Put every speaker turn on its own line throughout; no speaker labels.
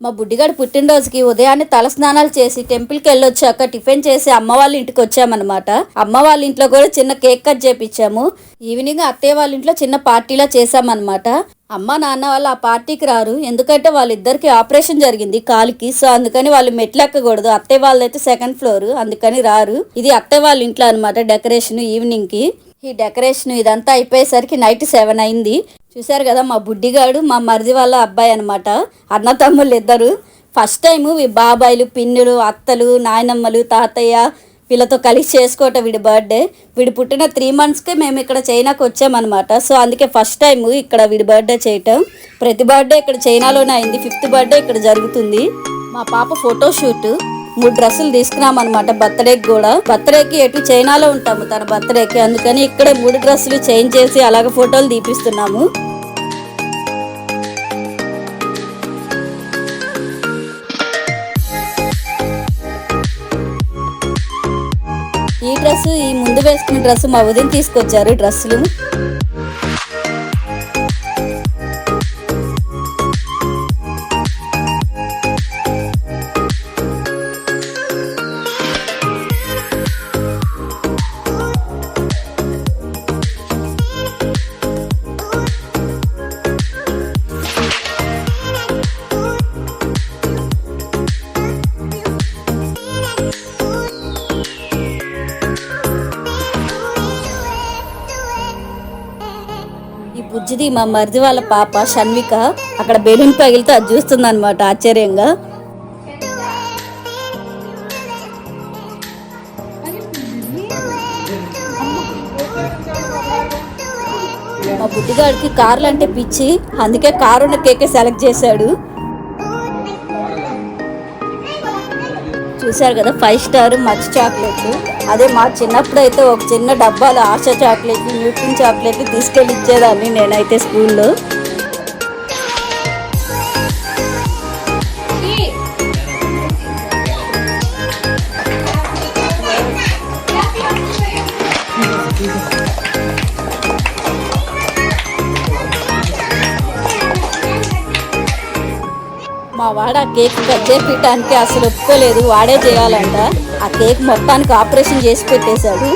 మా బుడ్డిగాడు పుట్టినరోజుకి ఉదయాన్నే తలస్నానాలు చేసి టెంపుల్కి వెళ్ళొచ్చాక టిఫిన్ చేసి అమ్మ వాళ్ళ ఇంటికి వచ్చామన్నమాట. అమ్మ వాళ్ళ ఇంట్లో కూడా చిన్న కేక్ కట్ చేపించాము ఈవినింగ్ అత్తయ్య వాళ్ళ ఇంట్లో చిన్న పార్టీలా చేసామన్నమాట అమ్మ నాన్న వాళ్ళు ఆ పార్టీకి రారు. ఎందుకంటే వాళ్ళిద్దరికి ఆపరేషన్ జరిగింది కాలికి. సో అందుకని వాళ్ళు మెట్లెక్కకూడదు అత్తయ్య వాళ్ళైతే సెకండ్ ఫ్లోర్. అందుకని రారు. ఇది అత్తయ్య వాళ్ళ ఇంట్లో అనమాట డెకరేషన్ ఈవినింగ్కి. ఈ డెకరేషన్ ఇదంతా అయిపోయేసరికి నైట్ సెవెన్ అయింది. చూశారు కదా మా బుడ్డిగాడు మా మరిది వాళ్ళ అబ్బాయి అనమాట అన్న తమ్ముళ్ళు ఇద్దరు. ఫస్ట్ టైం ఈ బాబాయిలు పిన్నులు అత్తలు నాయనమ్మలు తాతయ్య వీళ్ళతో కలిసి చేసుకోవటం వీడి బర్త్డే వీడు పుట్టిన త్రీ మంత్స్కే మేము ఇక్కడ చైనాకి వచ్చామన్నమాట. సో అందుకే ఫస్ట్ టైం ఇక్కడ వీడి బర్త్డే చేయటం. ప్రతి బర్త్డే ఇక్కడ చైనాలోనే అయింది. ఫిఫ్త్ బర్త్డే ఇక్కడ జరుగుతుంది. మా పాప ఫోటోషూట్ మూడు డ్రెస్సులు తీసుకున్నామన్నమాట బర్త్డేకి కూడా. బర్త్డేకి ఎటు చైనాలో ఉంటాము తన బర్త్డేకి అందుకని ఇక్కడే మూడు డ్రెస్సులు చేంజ్ చేసి అలాగే ఫోటోలు తీపిస్తున్నాము. ఈ ముందు వేసుకున్న డ్రెస్ మా ఉదయం తీసుకొచ్చారు డ్రెస్సులు. మధ్యది మా మరిది వాళ్ళ పాప షణ్విక అక్కడ బెలూన్ పగిలితే అది చూస్తుంది అనమాట ఆశ్చర్యంగా. మా బుడ్డిగాడికి కార్లు అంటే పిచ్చి అందుకే కారు ఉన్న కేకే సెలెక్ట్ చేశాడు. చూశారు కదా ఫైవ్ స్టార్ మచ్ చాక్లెట్ అదే మా చిన్నప్పుడు అయితే ఒక చిన్న డబ్బాలో ఆశ చాక్లెట్లు న్యూట్రిన్ చాక్లెట్లు తీసుకెళ్ళి ఇచ్చేదాన్ని నేనైతే స్కూల్లో. మా వాడు ఆ కేక్ కట్ చేపించడానికి అసలు ఒప్పుకోలేదు వాడే చేయాలంట. ఆ కేక్ మొత్తానికి ఆపరేషన్ చేసి పెట్టేశాడు.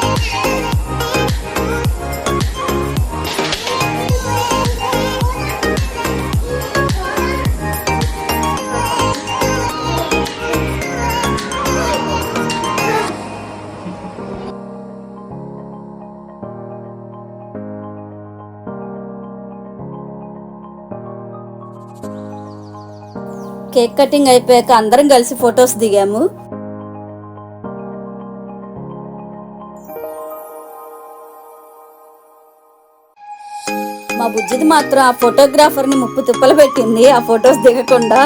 కేక్ కటింగ్ అయిపోయాక అందరం కలిసి ఫొటోస్ దిగాము. మా బుజ్జిది మాత్రం ఆ ఫోటోగ్రాఫర్ని ముప్పు తిప్పలు పెట్టింది. ఆ ఫొటోస్ దిగకుండా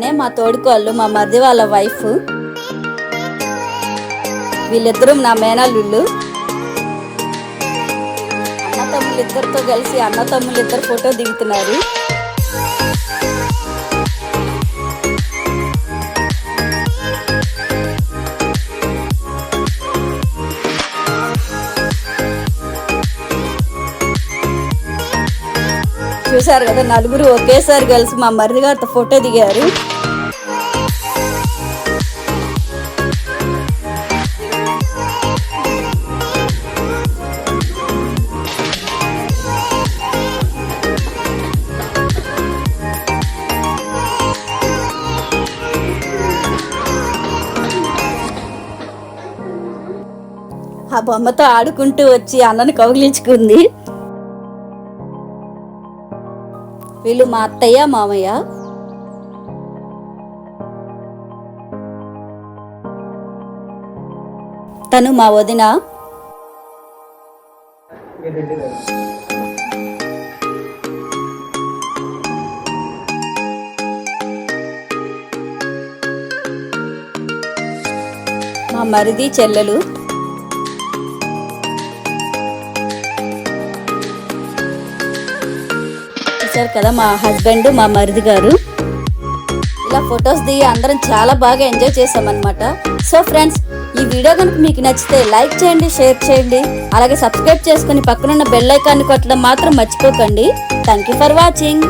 తనే మా తోడుకోళ్ళు మా మరిది వాళ్ళ వైఫ్ వీళ్ళిద్దరూ నా మేనల్లుళ్ళు. అన్న తమ్ముళ్ళు ఇద్దరితో కలిసి అన్న తమ్ముళ్ళు ఇద్దరు ఫోటో దిగుతున్నారు. చూశారు కదా నలుగురు ఒకేసారి కలిసి మా మరిది గారితో ఫోటో దిగారు. ఆ బొమ్మతో ఆడుకుంటూ వచ్చి అన్నని కౌగిలించుకుంది. వీళ్ళు మా అత్తయ్య మామయ్య. తను మా వదిన. మా మరిది చెల్లెలు. చూసారు కదా మా హస్బెండ్ మా మరిది గారు. ఇలా ఫొటోస్ దిగి అందరం చాలా బాగా ఎంజాయ్ చేసామన్నమాట సో ఫ్రెండ్స్ ఈ వీడియో కనుక మీకు నచ్చితే లైక్ చేయండి షేర్ చేయండి. అలాగే సబ్స్క్రైబ్ చేసుకుని పక్కనున్న బెల్ ఐకాన్ని కొట్టడం మాత్రం మర్చిపోకండి. Thank you for watching